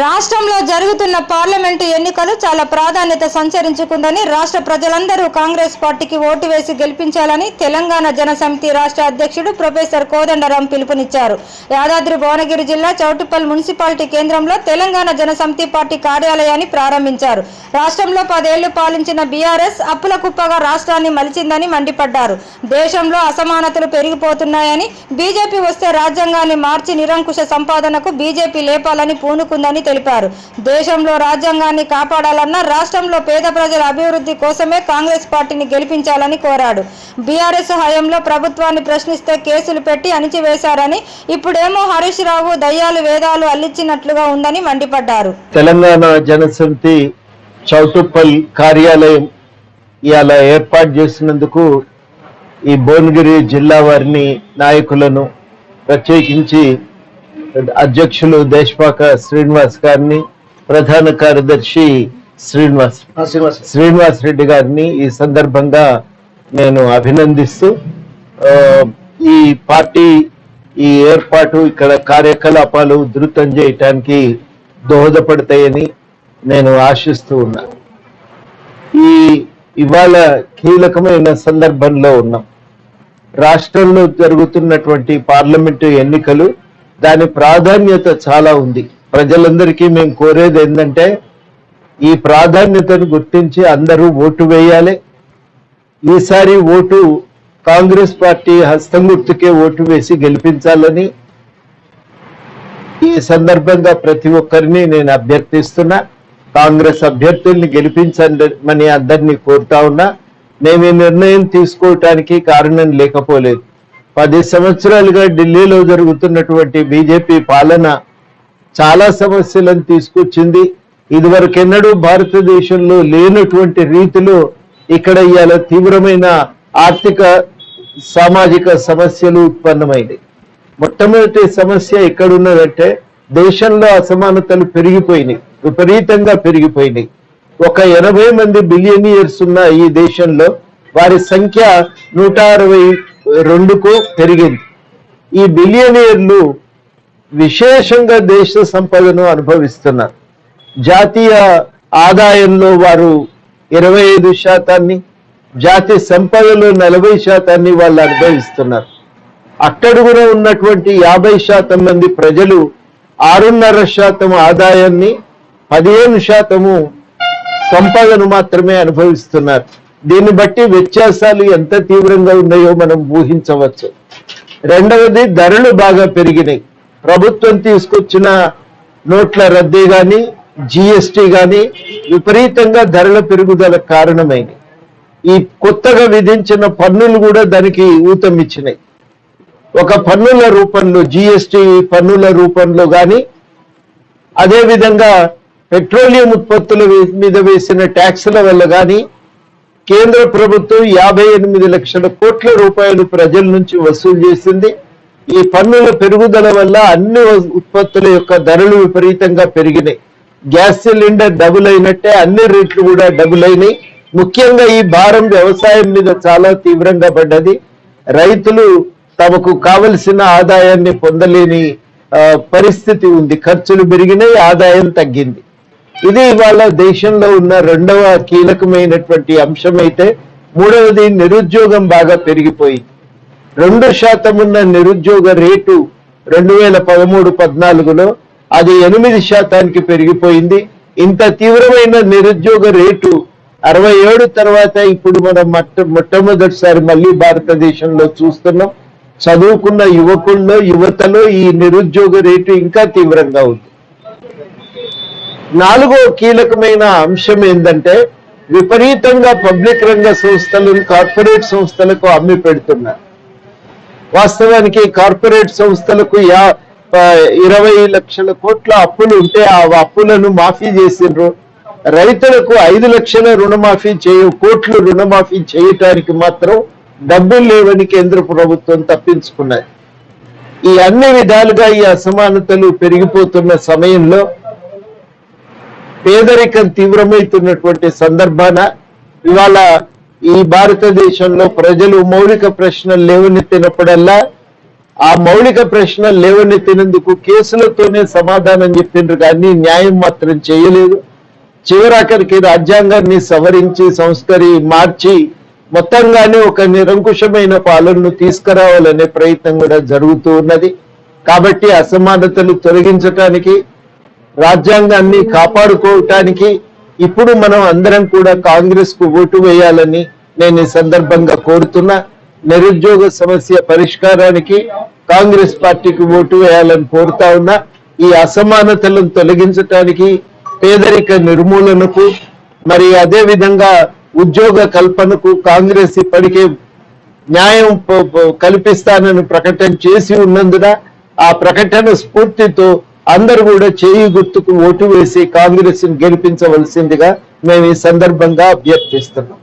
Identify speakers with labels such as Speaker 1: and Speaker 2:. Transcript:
Speaker 1: రాష్ట్రంలో జరుగుతున్న పార్లమెంటు ఎన్నికలు చాలా ప్రాధాన్యత సంచరించుకుందని రాష్ట్ర ప్రజలందరూ కాంగ్రెస్ పార్టీకి ఓటు వేసి గెలిపించాలని తెలంగాణ జనసమితి రాష్ట్ర అధ్యక్షుడు ప్రొఫెసర్ కోదండరాం పిలుపునిచ్చారు. యాదాద్రి భువనగిరి జిల్లా చౌటుప్పల్ మున్సిపాలిటీ కేంద్రంలో తెలంగాణ జనసమితి పార్టీ కార్యాలయాన్ని ప్రారంభించారు. రాష్ట్రంలో పదేళ్ళు పాలించిన బీఆర్ఎస్ అప్పుల కుప్పగా రాష్ట్రాన్ని మలిచిందని మండిపడ్డారు. దేశంలో అసమానతలు పెరిగిపోతున్నాయని బీజేపీ వస్తే రాజ్యాంగాన్ని మార్చి నిరంకుశ సంపాదనకు బీజేపీ లేపాలని పూనుకుందని తెలిపారు. దేశంలో రాజ్యాంగాన్ని కాపాడాలన్న రాష్ట్రంలో పేద ప్రజల అభివృద్ధి కోసమే కాంగ్రెస్ పార్టీని గెలిపించాలని కోరాడు. బీఆర్ఎస్ హయాంలో ప్రభుత్వాన్ని ప్రశ్నిస్తే కేసులు పెట్టి అణిచివేశారని ఇప్పుడేమో హరీష్ రావు దయ్యాలు వేదాలు అల్లించినట్లుగా ఉందని మండిపడ్డారు.
Speaker 2: తెలంగాణ జనసమితి చౌటుప్పల్ కార్యాలయం ఇలా ఏర్పాటు చేసినందుకు ఈ భువనగిరి జిల్లా వారిని నాయకులను ప్రత్యేకించి అధ్యక్షులు దేశపాక శ్రీనివాస్ గారిని ప్రధాన కార్యదర్శి శ్రీనివాస్ శ్రీనివాస్. రెడ్డి గారిని ఈ సందర్భంగా నేను అభినందిస్తూ ఈ పార్టీ ఈ ఏర్పాటు ఇక్కడ కార్యకలాపాలు ఉధృతం చేయటానికి దోహదపడతాయని నేను ఆశిస్తూ ఉన్నా. ఈ ఇవాళ కీలకమైన సందర్భంలో ఉన్నాం. రాష్ట్రంలో జరుగుతున్నటువంటి పార్లమెంటు ఎన్నికలు దాని ప్రాధాన్యత చాలా ఉంది. ప్రజలందరికీ మేము కోరేది ఏంటంటే ఈ ప్రాధాన్యతను గుర్తించి అందరూ ఓటు వేయాలి. ఈసారి ఓటు కాంగ్రెస్ పార్టీ హస్తం గుర్తుకే ఓటు వేసి గెలిపించాలని ఈ సందర్భంగా ప్రతి ఒక్కరిని నేను అభ్యర్థిస్తున్నా. కాంగ్రెస్ అభ్యర్థుల్ని గెలిపించమని అందరినీ కోరుతా ఉన్నా. మేము ఈ నిర్ణయం తీసుకోవటానికి కారణం లేకపోలేదు. పది సంవత్సరాలుగా ఢిల్లీలో జరుగుతున్నటువంటి బీజేపీ పాలన చాలా సమస్యలను తీసుకొచ్చింది. ఇదివరకెన్నడూ భారతదేశంలో లేనటువంటి రీతిలో ఇక్కడ ఇవాళ తీవ్రమైన ఆర్థిక సామాజిక సమస్యలు ఉత్పన్నమైంది మొట్టమొదటి సమస్య ఎక్కడున్నదంటే దేశంలో అసమానతలు పెరిగిపోయినాయి విపరీతంగా పెరిగిపోయినాయి. ఒక ఎనభై మంది బిలియనియర్స్ ఉన్న ఈ దేశంలో వారి సంఖ్య నూట అరవై రెండుకు పెరిగింది. ఈ బిలియనియర్లు విశేషంగా దేశ సంపదను అనుభవిస్తున్నారు. జాతీయ ఆదాయంలో వారు ఇరవై ఐదు శాతాన్ని జాతీయ సంపదలో నలభై శాతాన్ని వాళ్ళు అనుభవిస్తున్నారు. అట్టడుగున ఉన్నటువంటి యాభై శాతం మంది ప్రజలు ఆరున్నర శాతం ఆదాయాన్ని పదిహేను శాతము సంపదను మాత్రమే అనుభవిస్తున్నారు. దీన్ని బట్టి వ్యత్యాసాలు ఎంత తీవ్రంగా ఉన్నాయో మనం ఊహించవచ్చు. రెండవది ధరలు బాగా పెరిగినాయి. ప్రభుత్వం తీసుకొచ్చిన నోట్ల రద్దీ కానీ జిఎస్టి కానీ విపరీతంగా ధరల పెరుగుదల కారణమైంది ఈ కొత్తగా విధించిన పన్నులు కూడా దానికి ఊతం ఇచ్చినాయి ఒక పన్నుల రూపంలో జిఎస్టి పన్నుల రూపంలో కానీ అదేవిధంగా పెట్రోలియం ఉత్పత్తుల మీద వేసిన ట్యాక్సుల వల్ల కానీ కేంద్ర ప్రభుత్వం యాభై ఎనిమిది లక్షల కోట్ల రూపాయలు ప్రజల నుంచి వసూలు చేసింది. ఈ పన్నుల పెరుగుదల వల్ల అన్ని ఉత్పత్తుల యొక్క ధరలు విపరీతంగా పెరిగినాయి. గ్యాస్ సిలిండర్ డబుల్ అయినట్టే అన్ని రేట్లు కూడా డబుల్ అయినాయి. ముఖ్యంగా ఈ భారం వ్యవసాయం మీద చాలా తీవ్రంగా పడ్డది. రైతులు తమకు కావలసిన ఆదాయాన్ని పొందలేని పరిస్థితి ఉంది. ఖర్చులు పెరిగినాయి ఆదాయం తగ్గింది. ఇది ఇవాళ దేశంలో ఉన్న రెండవ కీలకమైనటువంటి అంశం అయితే మూడవది నిరుద్యోగం బాగా పెరిగిపోయింది. రెండు శాతం ఉన్న నిరుద్యోగ రేటు రెండు వేల పదమూడు పద్నాలుగులో అది ఎనిమిది శాతానికి పెరిగిపోయింది. ఇంత తీవ్రమైన నిరుద్యోగ రేటు అరవై ఏడు తర్వాత ఇప్పుడు మనం మొట్ట మొట్టమొదటిసారి మళ్ళీ భారతదేశంలో చూస్తున్నాం. చదువుకున్న యువకుల్లో యువతలో ఈ నిరుద్యోగ రేటు ఇంకా తీవ్రంగా ఉంది. నాలుగో కీలకమైన అంశం ఏంటంటే విపరీతంగా పబ్లిక్ రంగ సంస్థలు కార్పొరేట్ సంస్థలకు అమ్మి పెడుతున్నారు. వాస్తవానికి కార్పొరేట్ సంస్థలకు యా ఇరవై లక్షల కోట్ల అప్పులు ఉంటే ఆ అప్పులను మాఫీ చేసిండ్రు రైతులకు ఐదు లక్షల రుణమాఫీ చేయ కోట్లు రుణమాఫీ చేయటానికి మాత్రం డబ్బులు లేవని కేంద్ర ప్రభుత్వం తప్పించుకున్నది. ఈ అన్ని విధాలుగా ఈ అసమానతలు పెరిగిపోతున్న సమయంలో పేదరికం తీవ్రమవుతున్నటువంటి సందర్భాన ఇవాళ ఈ భారతదేశంలో ప్రజలు మౌలిక ప్రశ్నలు లేవనెత్తినప్పుడల్లా ఆ మౌలిక ప్రశ్నలు లేవనెత్తినందుకు కేసులతోనే సమాధానం చెప్పిండ్రు కానీ న్యాయం మాత్రం చేయలేదు. చివరాఖరికి రాజ్యాంగాన్ని సవరించి సంస్కరి మార్చి మొత్తంగానే ఒక నిరంకుశమైన పాలనను తీసుకురావాలనే ప్రయత్నం కూడా జరుగుతూ ఉన్నది. కాబట్టి అసమానతలు తొలగించటానికి రాజ్యాంగాన్ని కాపాడుకోవటానికి ఇప్పుడు మనం అందరం కూడా కాంగ్రెస్కు ఓటు వేయాలని నేను ఈ సందర్భంగా కోరుతున్నా. నిరుద్యోగ సమస్య పరిష్కారానికి కాంగ్రెస్ పార్టీకి ఓటు వేయాలని కోరుతా ఉన్నా. ఈ అసమానతలను తొలగించటానికి పేదరిక నిర్మూలనకు మరి అదే విధంగా ఉద్యోగ కల్పనకు కాంగ్రెస్ ఇప్పటికే న్యాయం కల్పిస్తానని ప్రకటన చేసి ఉన్నందున ఆ ప్రకటన స్ఫూర్తితో అందరూ కూడా చేయి గుర్తుకు ఓటు వేసి కాంగ్రెస్ని గెలిపించవలసిందిగా మేము ఈ సందర్భంగా అభ్యర్థిస్తున్నాం.